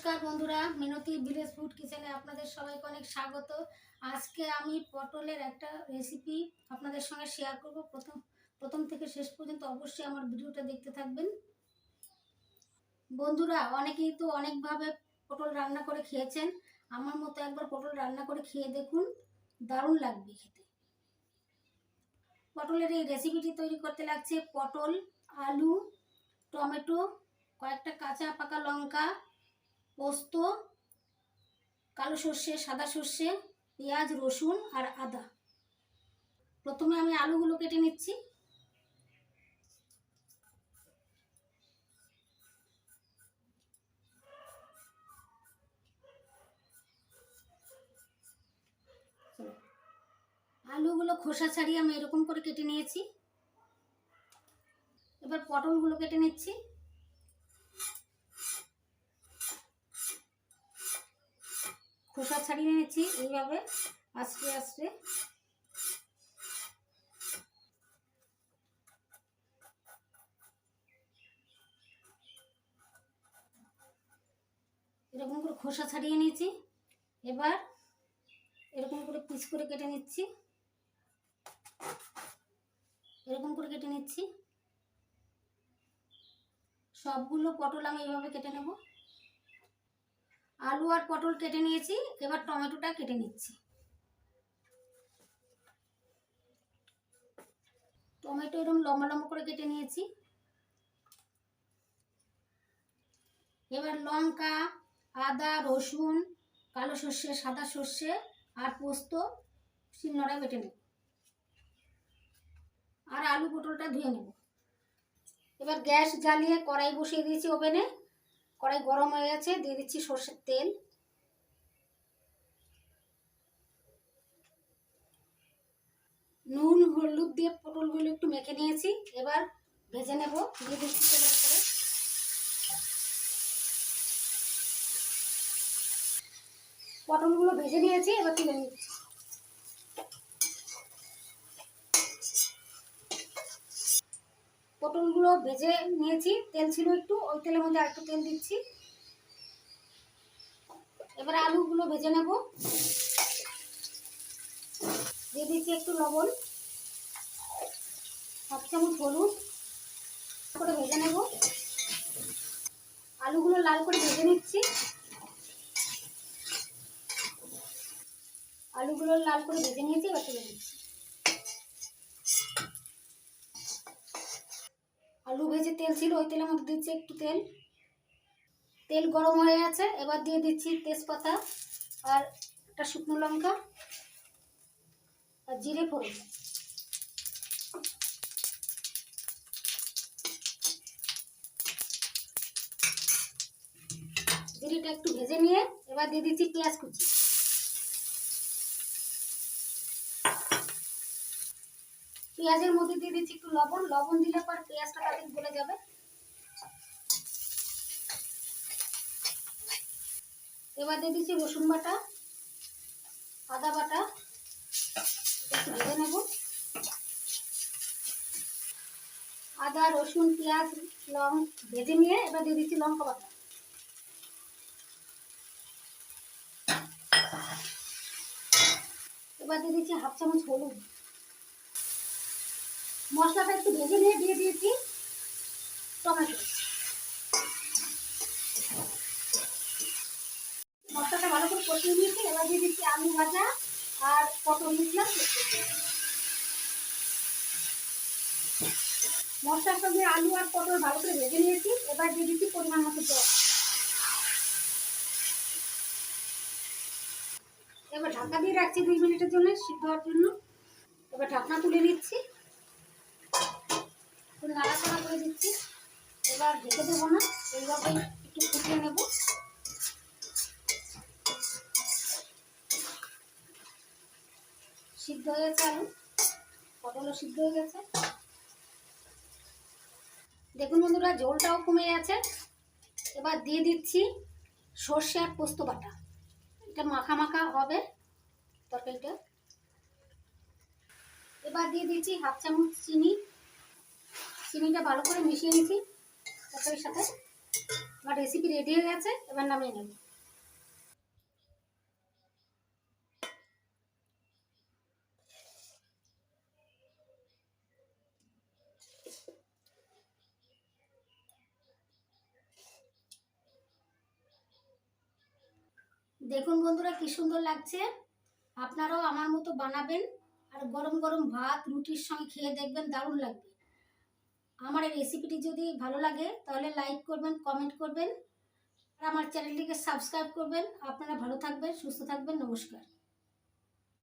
নমস্কার বন্ধুরা, মিনতি village food কিচেনে আপনাদের সবাইকে অনেক স্বাগত। আজকে আমি পটলের একটা রেসিপি আপনাদের সঙ্গে শেয়ার করব। প্রথম প্রথম থেকে শেষ পর্যন্ত অবশ্যই আমার ভিডিওটা দেখতে থাকবেন। বন্ধুরা, অনেকেই তো অনেকভাবে পটল রান্না করে খেয়েছেন। আমার মতো একবার পটল রান্না করে খেয়ে দেখুন, দারুণ লাগবে খেতে। পটলের এই রেসিপিটি তৈরি করতে লাগছে পটল, আলু, টমেটো, কয়েকটা কাঁচা পাকা লঙ্কা পোস্ত, কালো সর্ষে, সাদা সর্ষে, পেঁয়াজ, রসুন আর আদা। প্রথমে আমি আলুগুলো কেটে নিচ্ছি। আলুগুলো খোসা ছাড়িয়ে আমি এরকম করে কেটে নিয়েছি। এবার পটলগুলো কেটে নিচ্ছি। খোসা ছাড়িয়ে নিয়েছি এইভাবে, আস্তে আস্তে। এরকম করে খোসা ছাড়িয়ে নিয়েছি। এবার এরকম করে পিস করে কেটে নিচ্ছি। এরকম করে কেটে নিচ্ছি। সবগুলো পটল আমি এইভাবে কেটে নেব। আলু আর পটল কেটে নিয়েছি, এবার টমেটোটা কেটে নিচ্ছি। টমেটো এরকম লম্বা লম্বা করে কেটে নিয়েছি। এবার লঙ্কা, আদা, রসুন, কালো সর্ষে, সাদা সর্ষে আর পোস্ত শিলনোড়ায় বেটে নেব। আর আলু পটলটা ধুয়ে নেব। এবার গ্যাস জ্বালিয়ে কড়াই বসিয়ে দিয়েছি ওভেনে। কড়াই গরম হয়ে গেছে, দিয়ে দিচ্ছি সর্ষের তেল। নুন, হলুদ দিয়ে পটলগুলো একটু মেখে নিয়েছি, এবার ভেজে নেব, দিয়ে দিচ্ছি তেলের করে পটলগুলো ভেজে নিয়েছি, এবার তুলে নিচ্ছি। পটলগুলো ভেজে নিয়েছি। তেল ছিল একটু, ওই তেলের মধ্যে আরেকটু তেল দিচ্ছি। এবার আলুগুলো ভেজে নেব। দিয়ে দিচ্ছি একটু লবণ, হাফ চামচ হলুদ করে ভেজে নেব। আলুগুলো লাল করে ভেজে নিচ্ছি। আলুগুলো লাল করে ভেজে নিয়েছি, এবার তুলে দিচ্ছি। আলু ভেজে তেল ছিল, ওই তেলের মধ্যে দিচ্ছি একটু তেল। তেল গরম হয়ে গেছে, এবার দিয়ে দিচ্ছি তেজপাতা আর একটা শুকনো লঙ্কা আর জিরে ফোড়ন। জিরেটা একটু ভেজে নিয়ে এবার দিয়ে দিচ্ছি পেঁয়াজ কুচি। পেঁয়াজের মধ্যে দিয়ে দিচ্ছি একটু লবণ। লবণ দিলে পর পেঁয়াজটা তাড়াতাড়ি গলে যাবে। এবার দিয়ে দিচ্ছি রসুন বাটা, আদা বাটা। একটু ভেজে নেব। আদা, রসুন, পেঁয়াজ, লং ভেজে নিয়ে এবার দিয়ে দিচ্ছি লঙ্কা বাটা। এবার দিয়ে দিচ্ছি হাফ চামচ হলুদ। মশলাটা একটু ভেজে নিয়ে দিয়ে দিয়েছি। টমেটো। মশলাটা ভালো করে কষিয়ে দিয়েছি এবার দিয়ে দিচ্ছি আলু ভাজা আর পটল মিশলাম মশলার সঙ্গে আলু আর পটল ভালো করে ভেজে নিয়েছি, এবার দিয়ে দিচ্ছি পরিমাণ মতো জল। এবার ঢাকা দিয়ে রাখছি দুই মিনিটের জন্য সিদ্ধ হওয়ার জন্য। এবার ঢাকনা তুলে নিচ্ছি। করে দিচ্ছি। এবার ঢেকে দেবো না এইভাবে একটু ফুটিয়ে নেব। সিদ্ধ হয়ে গেছে আলু। পটলও সিদ্ধ হয়ে গেছে। দেখুন বন্ধুরা জলটাও কমে গেছে। এবার দিয়ে দিচ্ছি সর্ষে আর পোস্ত বাটা। এটা মাখা মাখা হবে তরকারিটা। এবার দিয়ে দিচ্ছি হাফ চামচ চিনি। চিনিটা ভালো করে মিশিয়ে নিচ্ছি তরকারির সাথে আমার রেসিপি রেডি হয়ে গেছে, এবার নামিয়ে নেব। দেখুন বন্ধুরা কি সুন্দর লাগছে। আপনারাও আমার মতো বানাবেন আর গরম গরম ভাত রুটির সঙ্গে খেয়ে দেখবেন দারুণ লাগবে। আমার এই রেসিপিটি যদি ভালো লাগে, তাহলে লাইক করবেন কমেন্ট করবেন। আর আমার চ্যানেলটিকে সাবস্ক্রাইব করবেন। আপনারা ভালো থাকবেন, সুস্থ থাকবেন। নমস্কার।